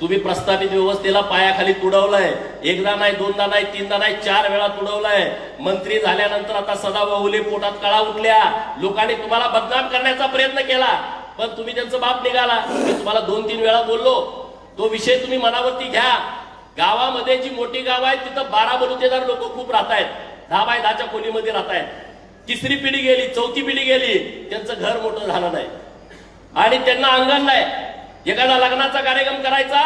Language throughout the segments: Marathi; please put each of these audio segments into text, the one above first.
तुम्ही प्रस्थापित व्यवस्थेला पायाखाली तुडवलंय. एकदा नाही दोनदा नाही तीनदा नाही चार वेळा तुडवलंय. मंत्री झाल्यानंतर आता सदा बहुले पोटात कळा उठल्या. लोकांनी तुम्हाला बदनाम करण्याचा प्रयत्न केला. पण तुम्ही त्यांचं बाप निघाला. मी तुम्हाला दोन तीन वेळा बोललो. तो विषय तुम्ही मनावरती घ्या. गावामध्ये जी मोठी गाव आहेत तिथं बारा बलुतेदार लोक खूप राहत आहेत दहा बाय दहाच्या खोलीमध्ये राहत आहेत तिसरी पिढी गेली चौथी पिढी गेली त्यांचं घर मोठं झालं नाही. आणि त्यांना अंगण नाही. एखादा लग्नाचा कार्यक्रम करायचा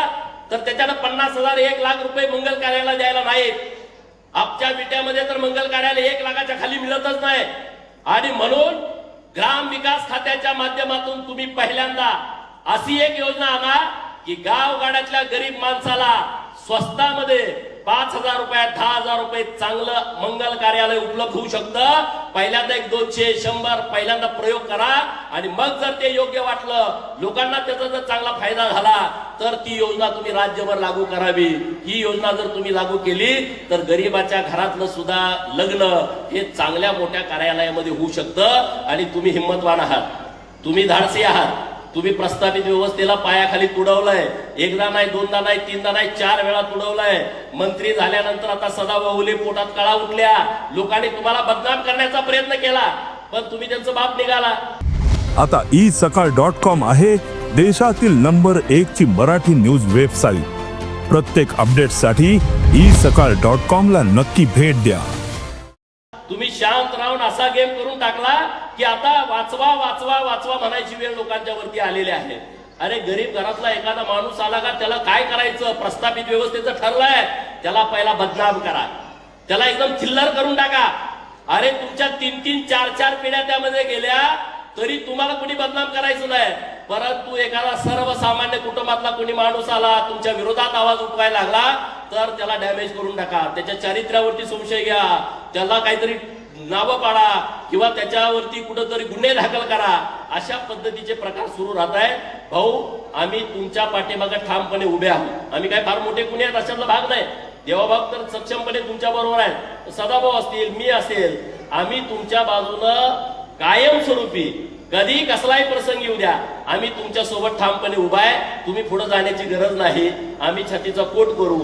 तर त्याच्यानं पन्नास हजार एक लाख रुपये मंगल कार्याला द्यायला नाहीत. आपच्या विट्यामध्ये तर मंगल कार्याला एक लाखाच्या खाली मिळतच नाही. आणि म्हणून ग्राम विकास खात्याच्या माध्यमातून तुम्ही पहिल्यांदा अशी एक योजना आणा की गाव गाड्यातल्या गरीब माणसाला स्वस्तामध्ये पाच हजार रुपयात दहा हजार रुपये चांगलं मंगल कार्यालय उपलब्ध होऊ शकतं. पहिल्यांदा एक दोनशे शंभर पहिल्यांदा प्रयोग करा. आणि मग जर ते योग्य वाटलं लोकांना त्याचा जर चांगला फायदा झाला तर ती योजना तुम्ही राज्यभर लागू करावी. ही योजना जर तुम्ही लागू केली तर गरीबाच्या घरातलं सुद्धा लग्न हे चांगल्या मोठ्या कार्यालयामध्ये होऊ शकतं. आणि तुम्ही हिंमतवान आहात. तुम्ही धाडसी आहात. तुम्ही प्रस्थापित व्यवस्थेला पायाखाली तुडवलंय. एकदा नाही दोनदा नाही तीनदा नाही चार वेळा तुडवलंय. मंत्री झाल्यानंतर आता सदा बहुले पोटात कळा उठल्या. लोकांनी तुम्हाला बदनाम करण्याचा प्रयत्न केला पण तुम्ही त्यांचं बाप निघाला. आता ई सकाळ डॉट कॉम आहे देशातील नंबर एक ची मराठी न्यूज वेबसाईट. प्रत्येक अपडेटसाठी ई सकाळ डॉट कॉम ला नक्की भेट द्या. शांत राहून असा गेम करून टाकला की आता वाचवा वाचवा वाचवा म्हणायची वेळ लोकांच्या वरती आलेली आहे. अरे गरीब घरातला एखादा माणूस आला का त्याला काय करायचं? प्रस्थापित व्यवस्थेचं ठरलंय. त्याला पहिला बदनाम करा. त्याला एकदम चिल्लर करून टाका. अरे तुमच्या तीन तीन चार चार पिढ्या त्यामध्ये गेल्या तरी तुम्हाला कुणी बदनाम करायचं नाही. परंतु एखादा सर्वसामान्य कुटुंबातला कोणी माणूस आला तुमच्या विरोधात आवाज उठवायला लागला तर त्याला डॅमेज करून टाका. त्याच्या चारित्र्यावरती संशय घ्या. त्याला काहीतरी नावं पाडा किंवा त्याच्यावरती कुठंतरी गुन्हे दाखल करा अशा पद्धतीचे प्रकार सुरू राहत आहे भाऊ आम्ही तुमच्या पाठीमागे ठामपणे उभे आहोत. आम्ही काय फार मोठे कुणी आहेत अशातला भाग नाही. देवाभाग तर सक्षमपणे तुमच्या बरोबर आहेत. सदाभाऊ असतील मी असेल आम्ही तुमच्या बाजूनं कायमस्वरूपी कधी कसलाही प्रसंग येऊ द्या आम्ही तुमच्यासोबत ठामपणे उभा आहे. तुम्ही पुढे जाण्याची गरज नाही. आम्ही छातीचा कोट करू.